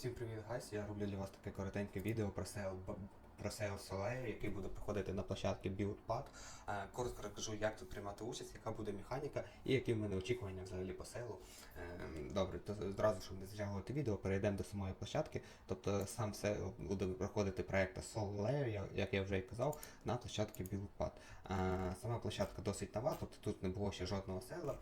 Всім привіт, гайс! Я роблю для вас таке коротеньке відео про сейл про сейл Soleil, який буде проходити на площадці BuildPad. Е, Коротко розкажу, як тут приймати участь, яка буде механіка і які в мене очікування взагалі по сейлу. Е, Добре, то зразу, щоб не затягувати відео, перейдемо до самої площадки. Тобто сам сейл буде проходити проєкт Soleil, як я вже і казав, на площадці BuildPad. Е, Сама площадка досить нова, тобто тут не було ще жодного сейла.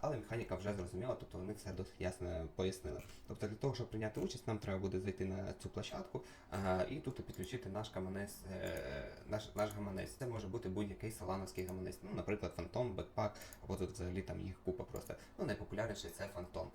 Але механіка вже зрозуміла, тобто вони все досить ясно пояснили. Тобто для того, щоб прийняти участь, нам треба буде зайти на цю площадку а, і тут підключити наш гаманець, е, наш, наш гаманець. Це може бути будь-який салановський гаманець. Ну, наприклад, Phantom, Backpack, або тут взагалі там їх купа просто. Ну, найпопулярніший це Phantom.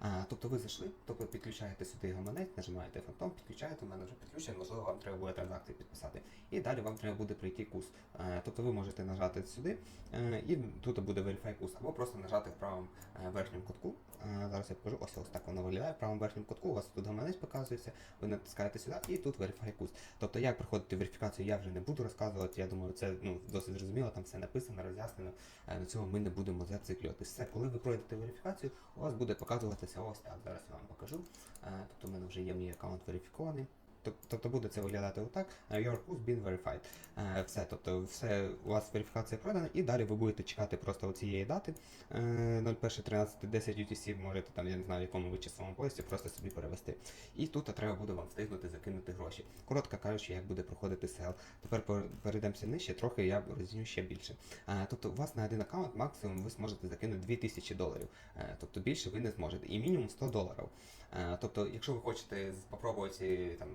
А, тобто ви зайшли, тобто підключаєте сюди гаманець, нажимаєте Phantom, підключаєте, у мене вже підключено, можливо, вам треба буде транзакції підписати. І далі вам треба буде прийти курс. Е, тобто ви можете нажати сюди, е, і тут буде Verify курс, або просто нажати в правому е, верхньому кутку. Е, Зараз я покажу, ось ось так воно виглядає. В правому верхньому кутку у вас тут гаманець показується, ви натискаєте сюди і тут Verify курс. Тобто, як проходити верифікацію, я вже не буду розказувати. Я думаю, це ну, досить зрозуміло, там все написано, роз'яснено. Е, На цьому ми не будемо зациклюватися. Коли ви пройдете верифікацію, у вас буде показуватися ось так. Зараз я вам покажу. Тут Тобто, у мене вже є мій аккаунт верифікований. Тоб- Тобто буде це виглядати отак. е, Your course been verified. Е, Все, тобто, все у вас верифікація пройдена, і далі ви будете чекати просто цієї дати. Е, 01.13.10 UTC можете там, я не знаю, в якому ви часовому поясі, просто собі перевести. І тут треба буде вам встигнути закинути гроші. Коротко кажучи, як буде проходити сел. Тепер перейдемося нижче, трохи я роз'ясню ще більше. Е, Тобто, у вас на один аккаунт максимум ви зможете закинути 2000 доларів. Е, Тобто більше ви не зможете. І мінімум 100 доларів. Е, Тобто, якщо ви хочете спробувати там.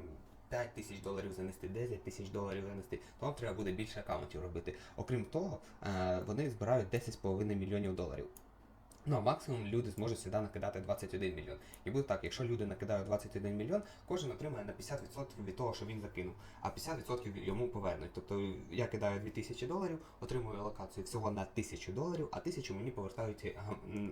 5 тисяч доларів занести, 10 тисяч доларів занести, то вам треба буде більше аккаунтів робити. Окрім того, е, вони збирають 10,5 мільйонів доларів. Ну, а максимум люди зможуть сюди накидати 21 мільйон. І буде так, якщо люди накидають 21 мільйон, кожен отримає на 50% від того, що він закинув, а 50% йому повернуть. Тобто я кидаю 2000 доларів, отримую алокацію всього на 1000 доларів, а 1000 мені повертають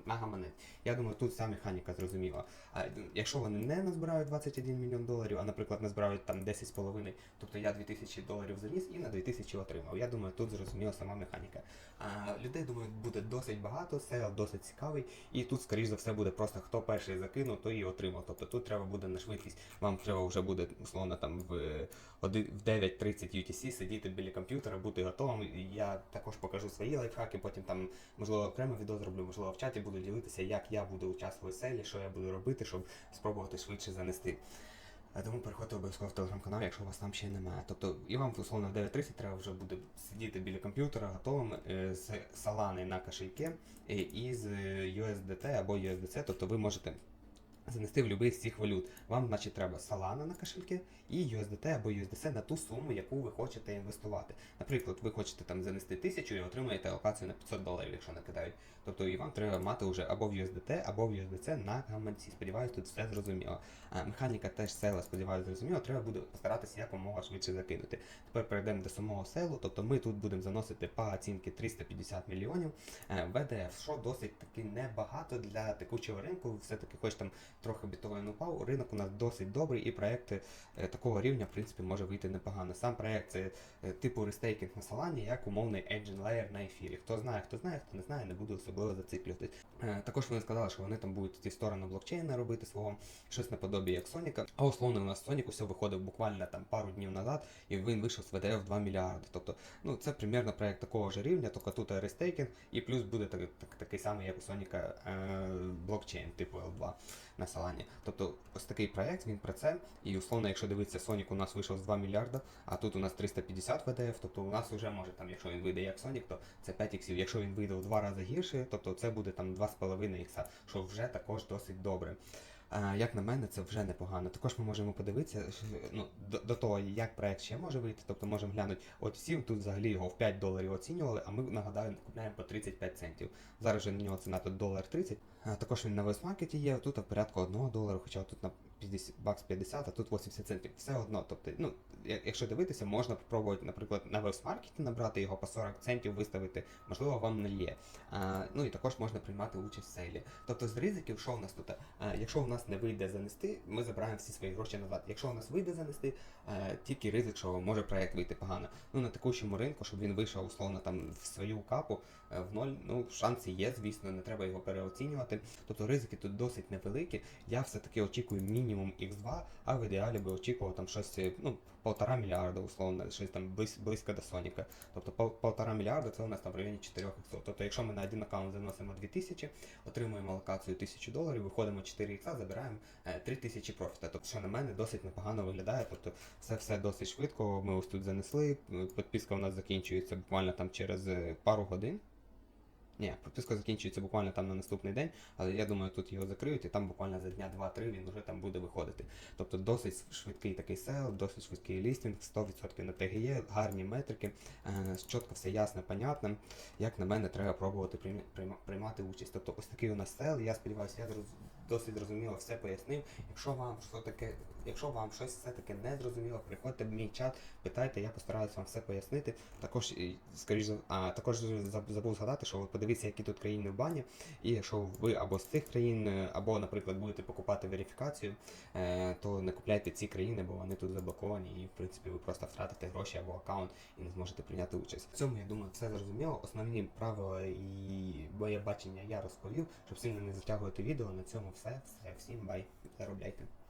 на гаманець. Я думаю, тут вся механіка зрозуміла. А якщо вони не назбирають 21 мільйон доларів, а наприклад назбирають там 10,5, тобто я 2000 доларів заніс і на 2000 отримав. Я думаю, тут зрозуміла сама механіка. А, людей, думаю, буде досить багато, сейл досить цікавий, і тут, скоріш за все, буде просто хто перший закинув, той і отримав. Тобто тут треба буде на швидкість. Вам треба вже буде, условно, там в, в 9.30 UTC сидіти біля комп'ютера, бути готовим. Я також покажу свої лайфхаки, потім там, можливо, окремо відео зроблю, можливо, в чаті буду ділитися, як я буду участвувати в селі, що я буду робити, щоб спробувати швидше занести. Тому переходьте обов'язково в телеграм-канал, якщо у вас там ще немає. Тобто і вам условно в 9.30 треба вже буде сидіти біля комп'ютера готовим е, з салани на кошельке е, і з USDT або USDC, тобто ви можете. Занести в будь-який з цих валют. Вам, значить, треба Solana на кошельки і USDT або USDC на ту суму, яку ви хочете інвестувати. Наприклад, ви хочете там занести тисячу і отримаєте алокацію на 500 доларів, якщо накидають. Тобто і вам треба мати вже або в USDT, або в USDC на гаманці. Сподіваюсь, тут все зрозуміло. А, механіка теж села, сподіваюся, зрозуміло. Треба буде постаратися якомога швидше закинути. Тепер перейдемо до самого селу. Тобто ми тут будемо заносити по оцінки 350 мільйонів. Е, ВДФ, що досить таки небагато для текучого ринку. Все-таки хоч там трохи біткоін упав, ринок у нас досить добрий, і проекти е, такого рівня, в принципі, може вийти непогано. Сам проект це е, типу рестейкінг на Solana, як умовний engine layer на ефірі. Хто знає, хто знає, хто не знає, не буду особливо зациклюватись. Е, Також вони сказали, що вони там будуть зі сторони блокчейна робити свого щось наподобі як Соніка. А условно у нас Сонік усе виходив буквально там пару днів назад, і він вийшов з ВДФ 2 мільярди. Тобто, ну це примерно проект такого ж рівня, тільки тут рестейкінг, і плюс буде так, так, такий самий, як у Соніка блокчейн, типу L2 на Тобто ось такий проект, він про це. І условно, якщо дивитися, Sonic у нас вийшов з 2 мільярда, а тут у нас 350 ВДФ, тобто у нас вже може там, якщо він вийде як Sonic, то це 5 іксів. Якщо він вийде в два рази гірше, тобто це буде там 2,5 ікса, що вже також досить добре. Як на мене, це вже непогано. Також ми можемо подивитися ну, до, до того, як проект ще може вийти, тобто можемо глянути, от всі, тут взагалі його в 5 доларів оцінювали, а ми нагадаю, купляємо по 35 центів. Зараз вже на нього ціна тут долар 30. А, також він на весмаркеті є, тут в порядку 1 долару, хоча тут на 50, бакс 50, а тут 80 центів. Все одно. Тобто, ну, якщо дивитися, можна спробувати, наприклад, на веб-маркеті набрати його по 40 центів, виставити, можливо, вам не є. А, ну і також можна приймати участь в сейлі. Тобто з ризиків, що у нас тут? А, якщо у нас не вийде занести, ми забираємо всі свої гроші назад. Якщо у нас вийде занести, е, тільки ризик, що може проект вийти погано. Ну на текущому ринку, щоб він вийшов условно там в свою капу е, в ноль, ну шанси є, звісно, не треба його переоцінювати. Тобто ризики тут досить невеликі. Я все-таки очікую мінімум. Мінімум X2, а в ідеалі би очікував там щось, е, ну, полтора мільярда, условно, щось там близь, близько до Соніка. Тобто пол, полтора мільярда це у нас там в районі 4 іксов. Тобто, якщо ми на один аккаунт заносимо 2000, отримуємо локацію 1000 доларів, виходимо 4 ікса, забираємо е, 3000 профіта. Тобто, що на мене досить непогано виглядає. Тобто, все все досить швидко. Ми ось тут занесли. е, Підписка у нас закінчується буквально там через е, пару годин. Ні, підписка закінчується буквально там на наступний день, але я думаю, тут його закриють, і там буквально за дня 2-3 він вже там буде виходити. Тобто досить швидкий такий сел, досить швидкий лістинг, 100% на TGE, гарні метрики, е, чітко все ясно, понятно. Як на мене, треба пробувати прийма- прийма- приймати участь. Тобто ось такий у нас сел, я сподіваюся, я досить зрозуміло все пояснив. Якщо вам що таке, якщо вам щось все таки не зрозуміло, приходьте в мій чат, питайте, я постараюсь вам все пояснити. Також, скоріш а також забув згадати, що ви подивіться, які тут країни в бані, і якщо ви або з цих країн, е, або, наприклад, будете покупати верифікацію, е, то не купляйте ці країни, бо вони тут заблоковані, і в принципі ви просто втратите гроші або аккаунт і не зможете прийняти участь. В цьому я думаю, все зрозуміло. Основні правила і моє бачення я розповів, щоб сильно не затягувати відео. На цьому все. Все, всім бай, заробляйте.